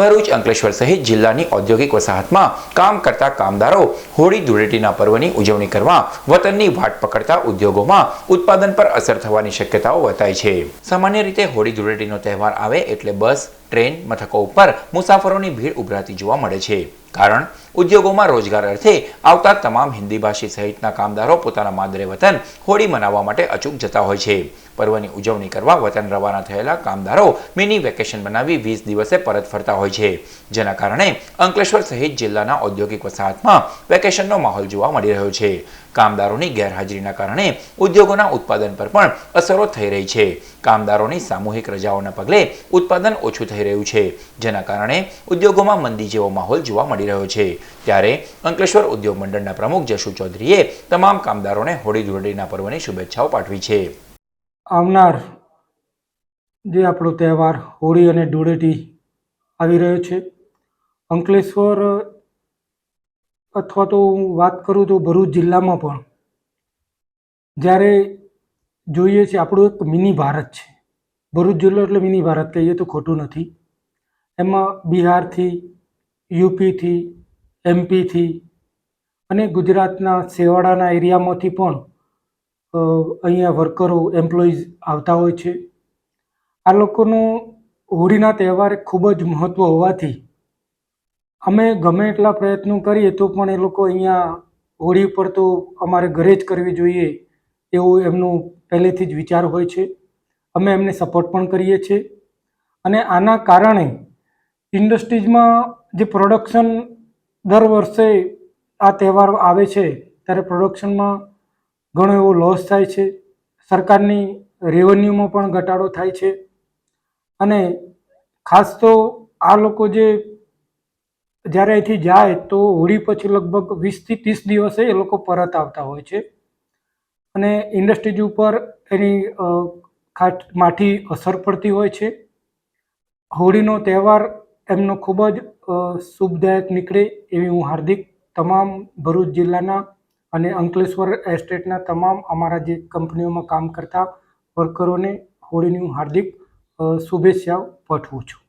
ભરૂચ અંકલેશ્વર સહિત જિલ્લાની ઔદ્યોગિક વસાહતમાં કામ કરતા કામદારો હોળી ધૂળેટીના પર્વની ઉજવણી કરવા, વતનની વાટ પકડતા ઉદ્યોગોમાં ઉત્પાદન પર અસર થવાની શક્યતાઓ વર્તાય છે. સામાન્ય રીતે હોળી ધૂળેટીનો તહેવાર આવે એટલે બસ ટ્રેન મથકો ઉપર મુસાફરોની ભીડ ઉભરાતી જોવા મળે છે. કારણ ઉદ્યોગોમાં રોજગાર અર્થે આવતા તમામ હિન્દી ભાષી સહિતના કામદારો પોતાના માદરે વતન હોળી મનાવવા માટે અચૂક જતા હોય છે. પર્વની ઉજવણી કરવા વતન રવાના થયેલા કામદારો મિની વેકેશન બનાવી વીસ દિવસે પરત ફરતા હોય છે. જેના કારણે અંકલેશ્વર સહિત જિલ્લાના ઔદ્યોગિક વસાહતમાં વેકેશનનો માહોલ જોવા મળી રહ્યો છે. કામદારોની ગેરહાજરીના કારણે ઉદ્યોગોના ઉત્પાદન પર પણ અસરો થઈ રહી છે. કામદારોની સામૂહિક રજાઓના પગલે ઉત્પાદન ઓછું થઈ રહ્યું છે, જેના કારણે ઉદ્યોગોમાં મંદી જેવો માહોલ જોવા મળી રહ્યો છે. ત્યારે અંકલેશ્વર ઉદ્યોગ મંડળના પ્રમુખ જશુ ચૌધરીએ તમામ કામદારોને હોળી ધૂળેટીના પર્વની શુભેચ્છાઓ પાઠવી છે. આવનાર જે આપણો તહેવાર હોળી અને ધૂળેટી આવી રહ્યો છે, અંકલેશ્વર અથવા તો હું વાત કરું તો ભરૂચ જિલ્લામાં પણ જ્યારે જોઈએ છે, આપણું એક મિની ભારત છે. ભરૂચ જિલ્લો એટલે મિની ભારત કહીએ તો ખોટું નથી. એમાં બિહારથી, યુપીથી, એમપીથી અને ગુજરાતના સેવાડાના એરિયામાંથી પણ અહીંયા વર્કરો એમ્પ્લોઈઝ આવતા હોય છે. આ લોકોનો હોળીના તહેવારે ખૂબ જ મહત્ત્વ હોવાથી અમે ગમે એટલા પ્રયત્નો કરીએ તો પણ એ લોકો અહીંયા હોળી ઉપર તો અમારે ઘરે જ કરવી જોઈએ એવું એમનું પહેલેથી જ વિચાર હોય છે. અમે એમને સપોર્ટ પણ કરીએ છીએ. અને આના કારણે ઇન્ડસ્ટ્રીઝમાં જે પ્રોડક્શન દર વર્ષે આ તહેવાર આવે છે, ત્યારે પ્રોડક્શનમાં ઘણો એવો લોસ થાય છે. સરકારની રેવન્યુમાં પણ ઘટાડો થાય છે. અને ખાસ તો આ લોકો જે જ્યારે અહીંથી જાય તો હોળી પછી લગભગ વીસથી ત્રીસ દિવસે એ લોકો પરત આવતા હોય છે. અને ઇન્ડસ્ટ્રીઝ ઉપર એની અ, માઠી અસર પડતી હોય છે. હોળીનો તહેવાર એમનો ખૂબ જ શુભદાયક નીકળે એવી હું હાર્દિક તમામ ભરૂચ જિલ્લાના અને અંકલેશ્વર એસ્ટેટના તમામ અમારા જે કંપનીઓમાં કામ કરતા વર્કરોને હોળીની હું હાર્દિક શુભેચ્છાઓ પાઠવું છું.